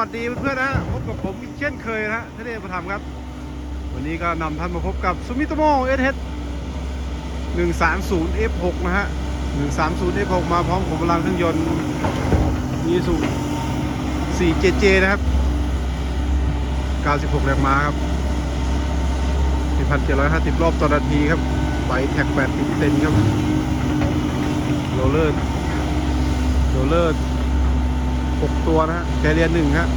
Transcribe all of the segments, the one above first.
วัสดีเพื่อนๆนะพบกับผมเช่นเคยนะท่านเอกประธรรมครับ วันนี้ก็นำท่านมาพบกับซูมิโตโมเอสเฮด130 F6 นะฮะ130 F6 มาพร้อมกับพลังเครื่องยนต์มีสุ 4JJ นะครับ96แรงม้าครับ1,750รอบต่อนาทีครับไฟแท็ก80เซนครับโรเลอร์โรเลอร์ 6 ตัวนะฮะแคเรียนหนึ่งฮะ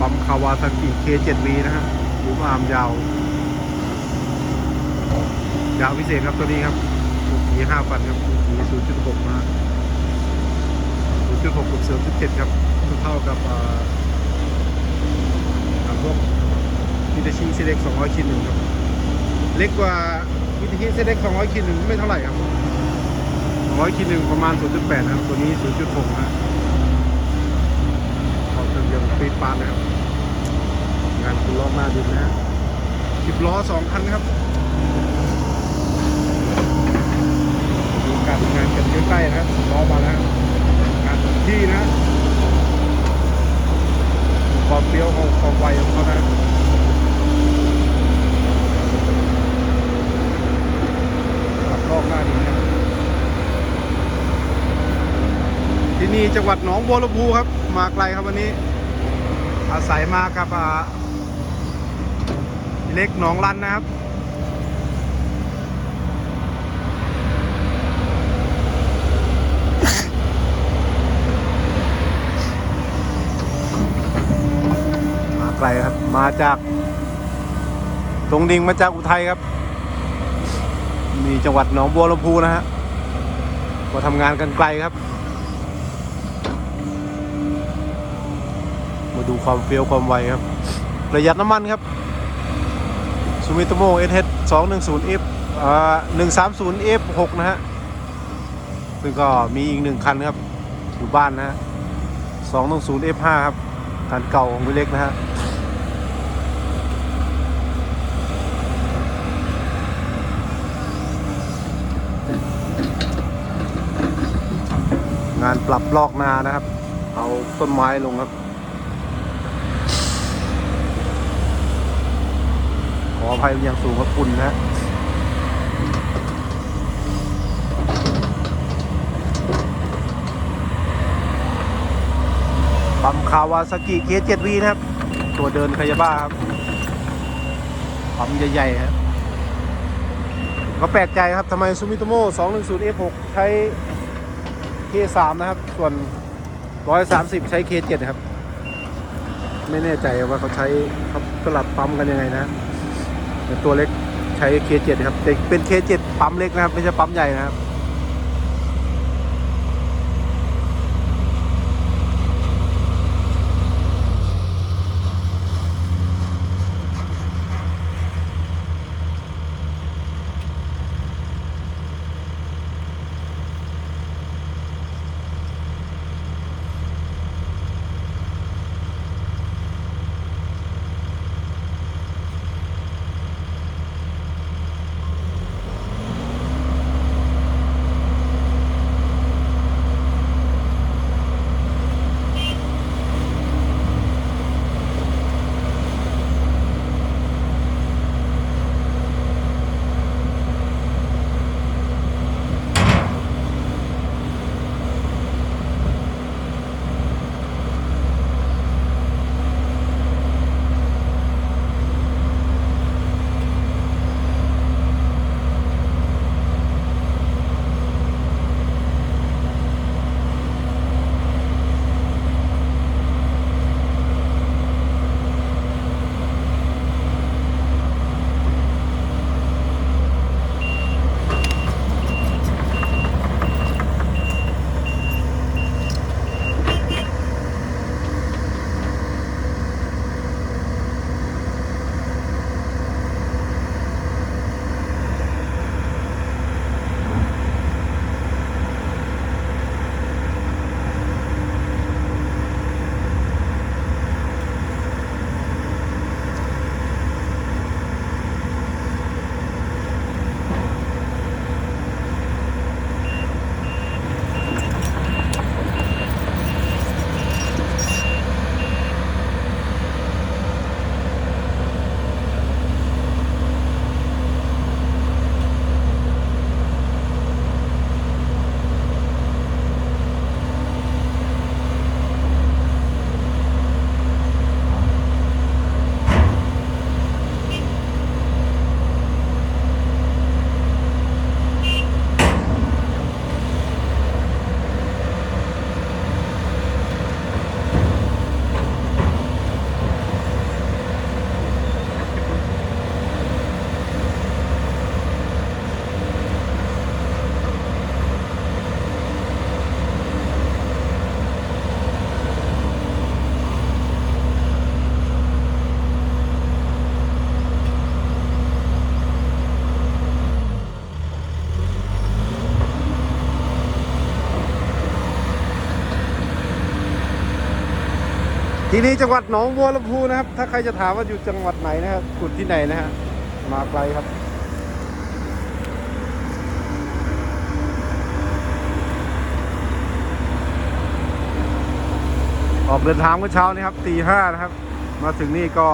ปั๊มคาวาซากิ K7V นะฮะรูปอาร์มยาว ยาวพิเศษครับตัวนี้ครับมีห้าฟันครับมี0.6นะฮะ0.6กับเสริม17ครับเท่ากับอ่าพวกมิตาชิเซเล็ก200คิดหนึ่งครับ เล็กกว่ามิตาชิเซเล็ก200คิดหนึ่งไม่เท่าไหร่ครับ200คิดหนึ่งประมาณ0.8ครับตัวนี้0.6นะฮะออกเค รื่องยนต์ปีปานนะครับ งานคุณล้อหน้าดินนะฮะสิบล้อสองคันครับดูการงานกันใกล้ๆนะครับล้อมาแล้วงานที่นะความเปรี้ยวของความไวของเขานะขับลอกหน้าดินนะ ที่นี่จังหวัดหนองบัวลำพูครับ มาไกลครับวันนี้ อาศัยมากับอ่าเล็กหนองรันนะครับมาไกลครับ มาจากตรงดิ่งมาจากอุทัยครับ มีจังหวัดหนองบัวลำพูนะฮะมาทำงานกันไกลครับ มา ดูความเฟี้ยวความไวครับ ประหยัดน้ำมันครับซูมิโตโมเอสเสองหนึ่งศูนย์เอฟหนึ่งสามศูนย์เอฟหกนะฮะซึ่งก็มีอีกหนึ่งคันครับอยู่บ้านนะฮะสองหนึ่งศูนย์เอฟห้าครับคันเก่าของพี่เล็กนะฮะงานปรับลอกนานะครับ เอาต้นไม้ลงครับ ออภัยอย่างสูงครับคุณนะปั๊มคาวาซากิเคเจ็ดวีนะครับ ตัวเดินคายาบ้าครับปั๊มใหญ่ๆครับก็แปลกใจครับทำไมซูมิโตโม่210 F6 ใช้ K3 นะครับ ส่วน 130 ใช้ K7 ครับ ไม่แน่ใจว่าเขาใช้เขาสลับปั๊มกันยังไงนะ ต่ตัวเล็กใช้เคเจ็ดครับแต่เป็น K7 ปั๊มเล็กนะครับ ไม่ใช่ปั๊มใหญ่นะครับ ที่นี่จังหวัดหนองบัวลำพูนะครับ ถ้าใครจะถามว่าอยู่จังหวัดไหนนะครับขุดที่ไหนนะฮะมาไกลครับออกเดินทางเมื่อเช้านี้ครับตีห้านะครับ มาถึงนี่ก็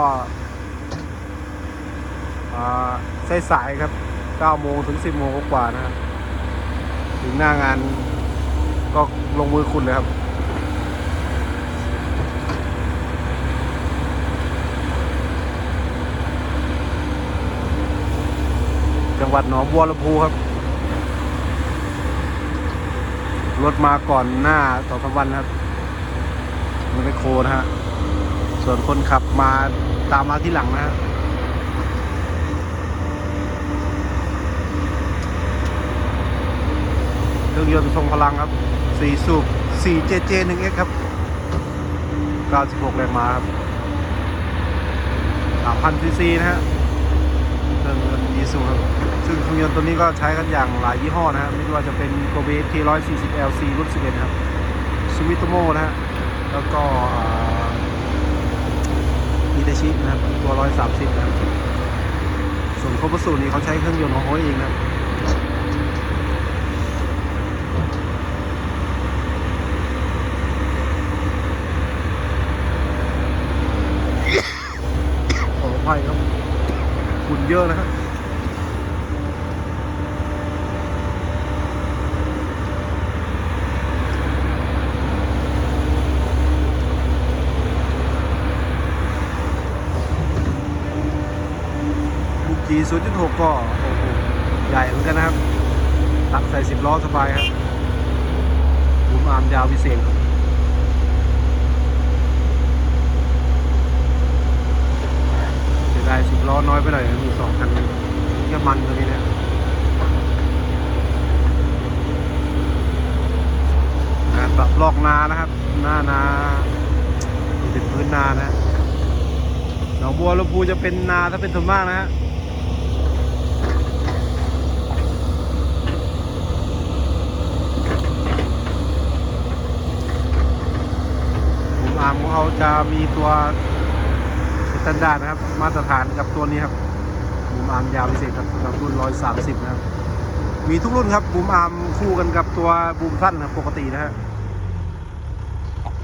สายสายๆครับ9โมงถึง10โมงกว่านะครับ ถึงหน้างานก็ลงมือขุดเลยครับ งหวัดหนองบัวลำพูครับ รถมาก่อนหน้าสองสามวันครับ มันเป็นโคนะฮะ ส่วนคนขับมาตามมาที่หลังนะฮะเครื่องยนต์ทรงพลังครับ 4 สูบ 4JJ 1X ครับ 96 แรงม้าครับ 3,000ซีซีนะฮะเครื่องยนต์อีซูครับ ซึ่งเครื่องยนต์ตัวนี้ก็ใช้กันอย่างหลายยี่ห้อนะฮะไม่ว่าจะเป็นโกเบที140 LC รุ่น11ครับซูมิโตโมนะฮะแล้วก็มิเตชินะครับตัว 130นะครับส่วนโคบสูนี่เขาใช้เครื่องยนต์ของเขาเองนะขออภัยครับฝุ่นเยอะนะครับ บุกี 0.6 ก็โอ้โหใหญ่เหมือนกันนะครับ ตักใส่ 10 ล้อสบายครับบุมอาร์มยาวพิเศษครับเสียดายสิบล้อน้อยไปหน่อยมีสองคันแค่มันตัวนี้นะงานปรับลอกนานะครับ หน้านาเป็นพื้นนานะหนองบัวลำพูจะเป็นนาถ้าเป็นส่วนมากนะฮะผมอามของเขาจะมีตัวสแตนดาร์ดนะครับ มาตรฐานกับตัวนี้ครับบูมอาร์มยาวพิเศษครับสำหรับรุ่น 130 นะครับ มีทุกรุ่นครับบูมอาร์มคู่กันกับตัวบูมสั้นนะปกตินะฮะ